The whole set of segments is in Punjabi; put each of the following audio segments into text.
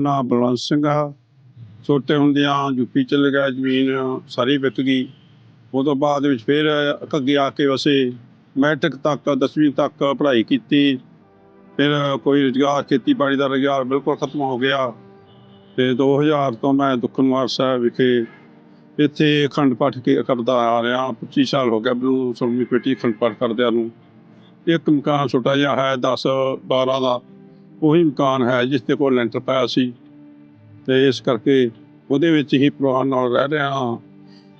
ਨਾਂ ਬਲਵੰਤ ਸਿੰਘ ਆ। ਛੋਟੇ ਹੁੰਦਿਆਂ ਯੂਪੀ ਚਲੇ ਗਿਆ, ਜ਼ਮੀਨ ਸਾਰੀ ਵਿਕ ਗਈ। ਉਹ ਤੋਂ ਬਾਅਦ ਵਿੱਚ ਫਿਰ ਅੱਗੇ ਆ ਕੇ ਵਸੇ। ਮੈਟ੍ਰਿਕ ਤੱਕ 10ਵੀਂ ਤੱਕ ਪੜ੍ਹਾਈ ਕੀਤੀ। ਫਿਰ ਕੋਈ ਰੁਜ਼ਗਾਰ, ਖੇਤੀਬਾੜੀ ਦਾ ਰੁਜ਼ਗਾਰ ਬਿਲਕੁਲ ਖਤਮ ਹੋ ਗਿਆ। ਤੇ 2000 ਤੋਂ ਮੈਂ ਦੁਖਨਵਾਰ ਸਾਹਿਬ ਵਿਖੇ ਇੱਥੇ ਅਖੰਡ ਪਾਠ ਕੇ ਕਰਦਾ ਆ ਰਿਹਾ। 25 ਸਾਲ ਹੋ ਗਿਆ ਮੈਨੂੰ ਸੁਰਮੀ ਪੇਟੀ ਅਖੰਡ ਪਾਠ ਕਰਦਿਆਂ ਨੂੰ। ਇੱਕ ਮਕਾਨ ਛੋਟਾ ਜਿਹਾ ਹੈ 10 12 ਦਾ। ਉਹੀ ਮਕਾਨ ਹੈ ਜਿਸ ਤੇ ਕੋਲ ਲੈਂਟਰ ਪਾਇਆ ਸੀ। ਤੇ ਇਸ ਕਰਕੇ ਉਹਦੇ ਵਿੱਚ ਹੀ ਪਰਿਵਾਰ ਨਾਲ ਰਹਿ ਰਿਹਾ ਹਾਂ।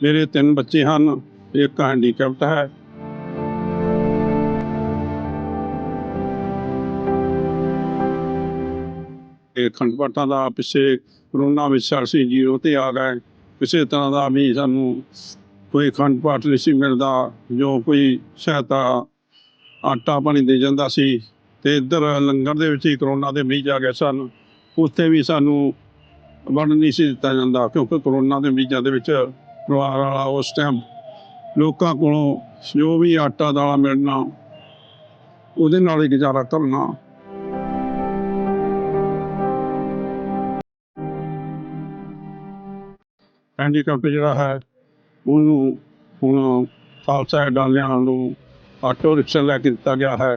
ਮੇਰੇ ਤਿੰਨ ਬੱਚੇ ਹਨ, ਇੱਕ ਹੈਂਡੀਕੈਪਟ ਹੈ। ਇਹ ਅਖੰਡ ਪਾਠਾਂ ਦਾ ਪਿੱਛੇ ਕਰੋਨਾ ਵਿੱਚ ਅਸੀਂ ਜੀਰੋ ਤੇ ਆ ਗਏ। ਕਿਸੇ ਤਰ੍ਹਾਂ ਦਾ ਵੀ ਸਾਨੂੰ ਕੋਈ ਅਖੰਡ ਪਾਠ ਨਹੀਂ ਸੀ ਮਿਲਦਾ, ਜੋ ਕੋਈ ਸਹਾਇਤਾ ਆਟਾ ਪਾਣੀ ਦੇ ਜਾਂਦਾ ਸੀ। ਤੇ ਇੱਧਰ ਲੰਗਰ ਦੇ ਵਿੱਚ ਹੀ ਕਰੋਨਾ ਦੇ ਮਰੀਜ਼ ਆ ਗਏ ਸਨ। ਉੱਥੇ ਵੀ ਸਾਨੂੰ ਵੰਡ ਨਹੀਂ ਸੀ ਦਿੱਤਾ ਜਾਂਦਾ ਕਿਉਂਕਿ ਕਰੋਨਾ ਦੇ ਮਰੀਜ਼ਾਂ ਦੇ ਵਿੱਚ ਪਰਿਵਾਰ ਵਾਲਾ ਉਸ ਟਾਈਮ ਲੋਕਾਂ ਕੋਲੋਂ ਜੋ ਵੀ ਆਟਾ ਦਾਲਾਂ ਮਿਲਣਾ, ਉਹਦੇ ਨਾਲ ਹੀ ਗੁਜ਼ਾਰਾ ਕਰਨਾ। ਹੈਂਡੀਕੈਪ ਜਿਹੜਾ ਹੈ, ਉਹਨੂੰ ਹੁਣ ਖਾਲਸਾ ਡਾਲਿਆਂ ਨੂੰ ਆਟੋ ਰਿਕਸ਼ਾ ਲੈ ਕੇ ਦਿੱਤਾ ਗਿਆ ਹੈ।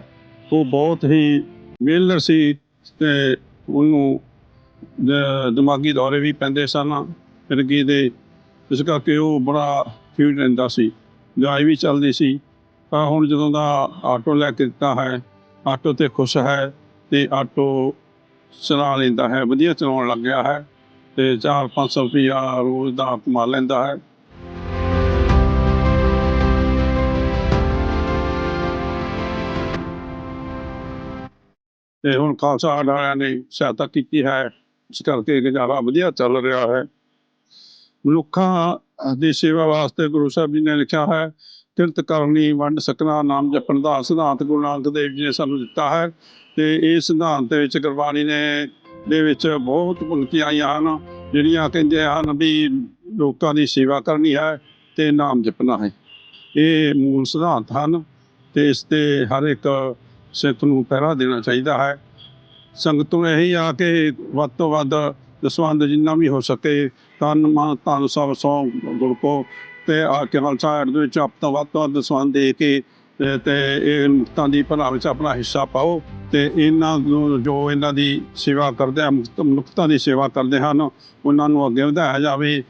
ਉਹ ਬਹੁਤ ਹੀ ਮਿਹਨਤ ਸੀ ਤੇ ਉਹਨੂੰ ਦਿਮਾਗੀ ਦੌਰੇ ਵੀ ਪੈਂਦੇ ਸਨ। ਫਿਰਗੀ ਦੇ ਇਸ ਕਰਕੇ ਉਹ ਬੜਾ ਫਿਟ ਰਹਿੰਦਾ ਸੀ। ਦਵਾਈ ਵੀ ਚੱਲਦੀ ਸੀ। ਪਰ ਹੁਣ ਜਦੋਂ ਦਾ ਆਟੋ ਲੈ ਕੇ ਦਿੱਤਾ ਹੈ ਆਟੋ ਤੇ ਖੁਸ਼ ਹੈ ਤੇ ਆਟੋ ਚਲਾ ਲੈਂਦਾ ਹੈ ਵਧੀਆ ਚਲਾਉਣ ਲੱਗ ਗਿਆ ਹੈ ਤੇ 4-500 ਰੁਪਇਆ ਰੋਜ਼ ਦਾ ਕਮਾ ਲੈਂਦਾ ਹੈ। ਤੇ ਹੁਣ ਖਾਲਸਾ ਵਾਲਿਆਂ ਨੇ ਸਹਾਇਤਾ ਕੀਤੀ ਹੈ। ਇਸ ਕਰਕੇ ਗੁਜ਼ਾਰਾ ਵਧੀਆ ਚੱਲ ਰਿਹਾ ਹੈ। ਮਨੁੱਖਾਂ ਦੀ ਸੇਵਾ ਵਾਸਤੇ ਗੁਰੂ ਸਾਹਿਬ ਜੀ ਨੇ ਲਿਖਿਆ ਹੈ ਕਿਰਤ ਕਰਨੀ ਵੰਡ ਸਕਣਾ ਨਾਮ ਜਪਣ ਦਾ ਸਿਧਾਂਤ ਗੁਰੂ ਨਾਨਕ ਦੇਵ ਜੀ ਨੇ ਸਾਨੂੰ ਦਿੱਤਾ ਹੈ। ਤੇ ਇਸ ਸਿਧਾਂਤ ਦੇ ਵਿੱਚ ਗੁਰਬਾਣੀ ਨੇ, ਦੇ ਵਿੱਚ ਬਹੁਤ ਪੰਕਤੀਆਂ ਆਈਆਂ ਹਨ, ਜਿਹੜੀਆਂ ਕਹਿੰਦੇ ਹਨ ਵੀ ਲੋਕਾਂ ਦੀ ਸੇਵਾ ਕਰਨੀ ਹੈ ਤੇ ਨਾਮ ਜਪਣਾ ਹੈ। ਇਹ ਮੂਲ ਸਿਧਾਂਤ ਹਨ ਤੇ ਇਸ ਤੇ ਹਰ ਇੱਕ ਸਿੱਖ ਨੂੰ ਪਹਿਰਾ ਦੇਣਾ ਚਾਹੀਦਾ ਹੈ। ਸੰਗਤ ਨੂੰ ਇਹੀ ਆ ਕਿ ਵੱਧ ਤੋਂ ਵੱਧ ਦਸਵੰਦ ਜਿੰਨਾ ਵੀ ਹੋ ਸਕੇ ਤਨ ਮਨ ਧਨ ਸਭ ਸੌ ਗੁਰ ਕੋ ਤੇ ਆ ਕੇ ਖਾਲਸਾ ਏਡ ਦੇ ਵਿੱਚ ਆਪ ਤੋਂ ਵੱਧ ਤੋਂ ਵੱਧ ਦਸਵੰਦ ਦੇ ਕੇ, ਤੇ- ਤੇ ਇਹ ਮੁਕਤਾਂ ਦੀ ਭਲਾ ਵਿੱਚ ਆਪਣਾ ਹਿੱਸਾ ਪਾਓ ਤੇ ਇਹਨਾਂ ਨੂੰ ਜੋ ਇਹਨਾਂ ਦੀ ਸੇਵਾ ਕਰਦੇ ਆ, ਮੁਕਤ- ਮਨੁੱਖਤਾ ਦੀ ਸੇਵਾ ਕਰਦੇ ਹਨ, ਉਹਨਾਂ ਨੂੰ ਅੱਗੇ ਵਧਾਇਆ ਜਾਵੇ।